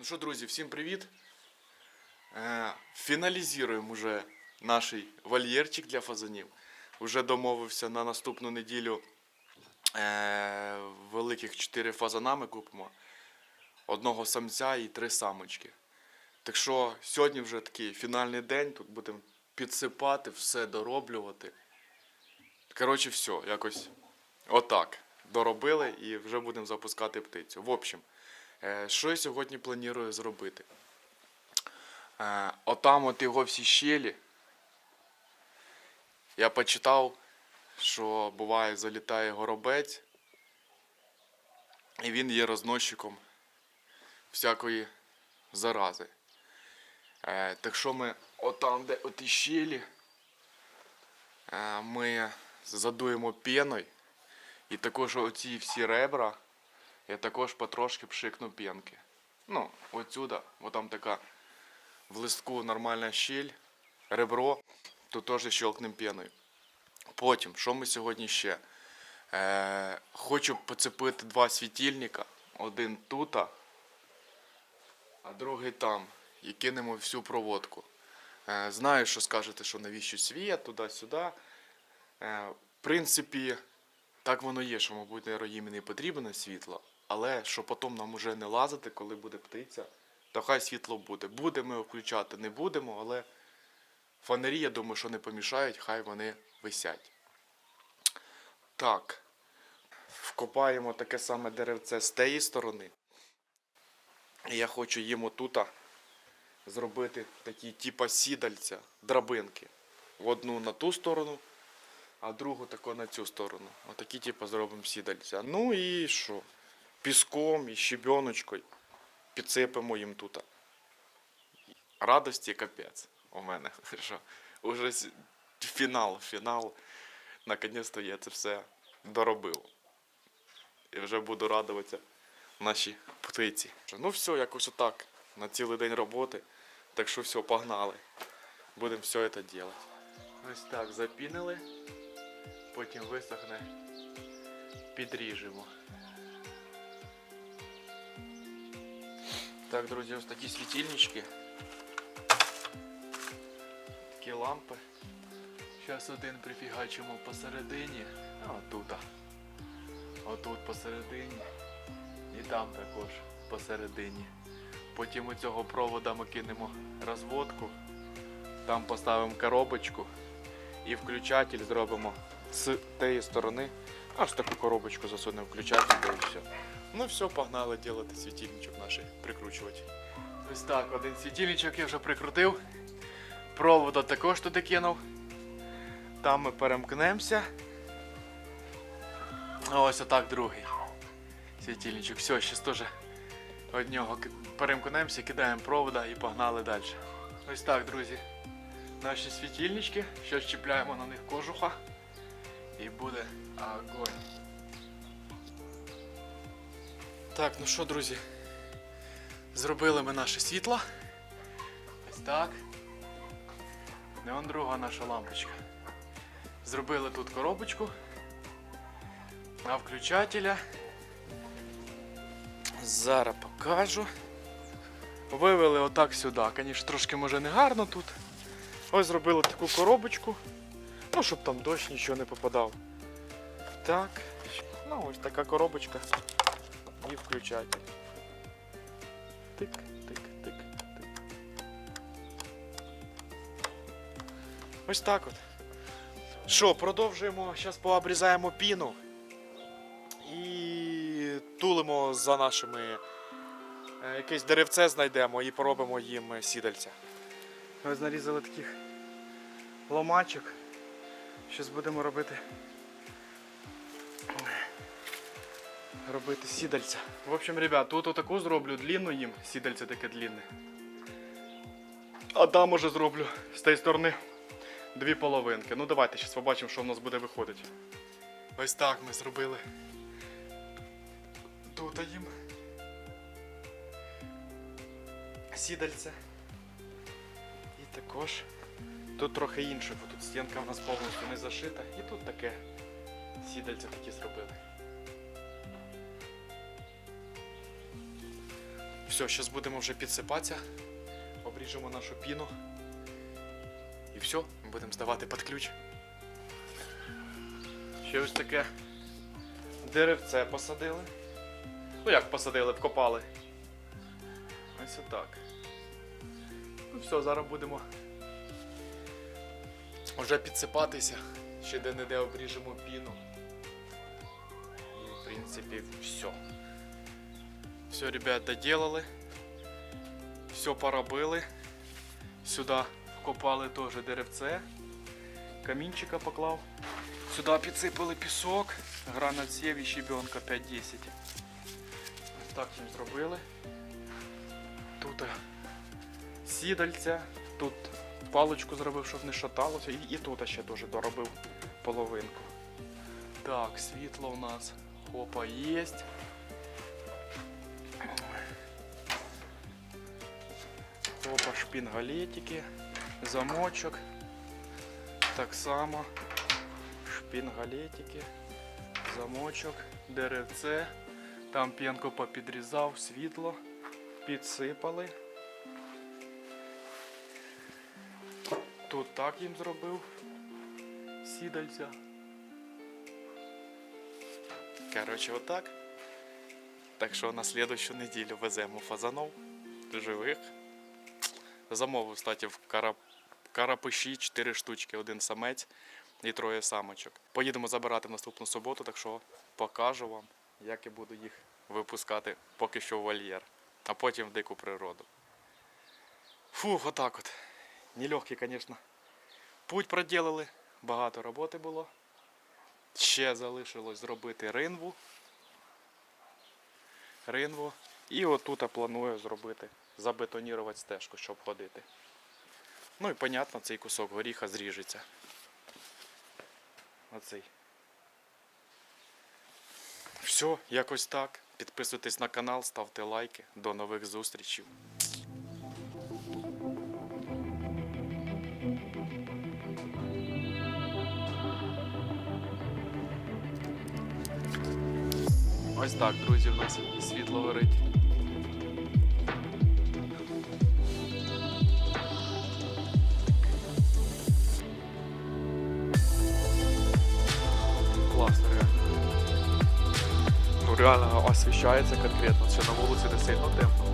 Ну що, друзі, всім привіт. Е, фіналізуємо вже наш вольєрчик для фазанів. Уже домовився на наступну неділю е, великих 4 фазана ми купимо. Одного самця і три самочки. Так що сьогодні вже такий фінальний день, тут будемо підсипати, все дороблювати. Коротше, все, якось отак. Доробили і вже будемо запускати птицю. В общем, що я сьогодні планую зробити? Е, Отам от його всі щелі. Я почитав, що буває залітає горобець, і він є розносчиком всякої зарази. Е, так що ми отам, де оті щелі, е, ми задуємо піною. І також оці всі ребра я також потрошки пшикну п'янки. Ну, отсюда, бо там така в листку нормальна щель, ребро, тут теж щелкнем п'яною. Потім, що ми сьогодні ще? Е, хочу поцепити два світильника. Один тут, а другий там. І кинемо всю проводку. Е, знаю, що скажете, що навіщо світ, туди-сюди. Е, в принципі, так воно є, що, мабуть, нейроїмі не потрібне світло, але що потім нам уже не лазити, коли буде птиця, то хай світло буде. Будемо включати, не будемо, але фонарі, я думаю, що не помішають, хай вони висять. Так. Вкопаємо таке саме деревце з тієї сторони. Я хочу їм отута зробити такі типа сідальця, драбинки. В одну на ту сторону, а другу тако на цю сторону. Отакі, типу, зробимо сідальця. Ну і що? Піском і щебеночкою підсипемо їм тут. Радості капець у мене. Що уже фінал, фінал. Наконець-то я це все доробив. І вже буду радуватися нашій птиці. Ну все, якось отак. На цілий день роботи. Так що все, погнали. Будемо все це робити. Ось так запінили потім висохне, підріжемо. Так, друзі, ось такі світильнички. Такі лампи. Зараз один прифігачимо посередині, отут. Отут посередині. І там також посередині. Потім у цього провода ми кинемо розводку. Там поставимо коробочку і включатель зробимо з тієї сторони. Аж таку коробочку засунемо включатель та і все. Ну все, погнали робити світильничок наш, прикручувати. Ось так, один світильничок я вже прикрутив. Провода також туди кинув. Там ми перемкнемося. Ось отак другий світильничок. Все, зараз теж нього перемкнемося, кидаємо провода і погнали далі. Ось так, друзі наші світильнички. Зараз чіпляємо на них кожуха. І буде огонь. Так, ну що, друзі? Зробили ми наше світло. Ось так. І он друга наша лампочка. Зробили тут коробочку. А включателя. Зараз покажу. Вивели отак сюди. Звісно, трошки може не гарно тут. Ось зробили таку коробочку. Ну, щоб там дощ нічого не попадав. Так. Ну, ось така коробочка. І включатель. Тик, тик, тик, тик. Ось так от. Що, продовжуємо. Зараз пообрізаємо піну. І тулимо за нашими. е, Якесь деревце знайдемо і поробимо їм сідальця. Ось нарізали таких ломачок. Щось будемо робити. Робити сідальця. В общем, ребят, тут отаку зроблю длинну їм, сідальце таке длинне. А там уже зроблю з тієї сторони дві половинки. Ну давайте зараз побачимо, що в нас буде виходити. Ось так ми зробили. Тут їм. Сідальце. І також тут трохи інше, бо тут стінка в нас повністю не зашита. І тут таке сідальце такі зробили. Все, зараз будемо вже підсипатися, обріжемо нашу піну. І все, будемо здавати під ключ. Ще ось таке деревце посадили. Ну як посадили, вкопали. Ось отак. Ну все, зараз будемо вже підсипатися. Ще де-не-де обріжемо піну. І в принципі все. Все, ребят, доделали. Все поробили. Сюди вкопали теж деревце. Камінчика поклав. Сюди підсипали пісок. Гранатсів і щебенка 5-10. Ось так їм зробили. Тут сідальця, тут паличку зробив, щоб не шаталося. І, і тут ще теж доробив половинку. Так, світло у нас. Хопа єсть. Опа, шпінгалетики, замочок. Так само. Шпінгалетики, замочок, деревце. Там п'янку попідрізав, світло, підсипали. Тут так їм зробив. Сідальця. Коротше, отак. Так що на слідущу неділю веземо фазанов живих. Замовив, кстати, в Карап... Карапиші 4 штучки, один самець і троє самочок. Поїдемо забирати наступну суботу, так що покажу вам, як я буду їх випускати поки що в вольєр, а потім в дику природу. Фух, отак от. Нелегкий, звісно. Путь проділили, багато роботи було. Ще залишилось зробити ринву. Ринву. І отут я планую зробити, забетонірувати стежку, щоб ходити. Ну і понятно, цей кусок горіха зріжеться. Оцей. Все, якось так. Підписуйтесь на канал, ставте лайки. До нових зустрічей. Ось так, друзі, в нас світло горить. Класно, реально. Ну реально освіщається конкретно, все на вулиці не сильно темно.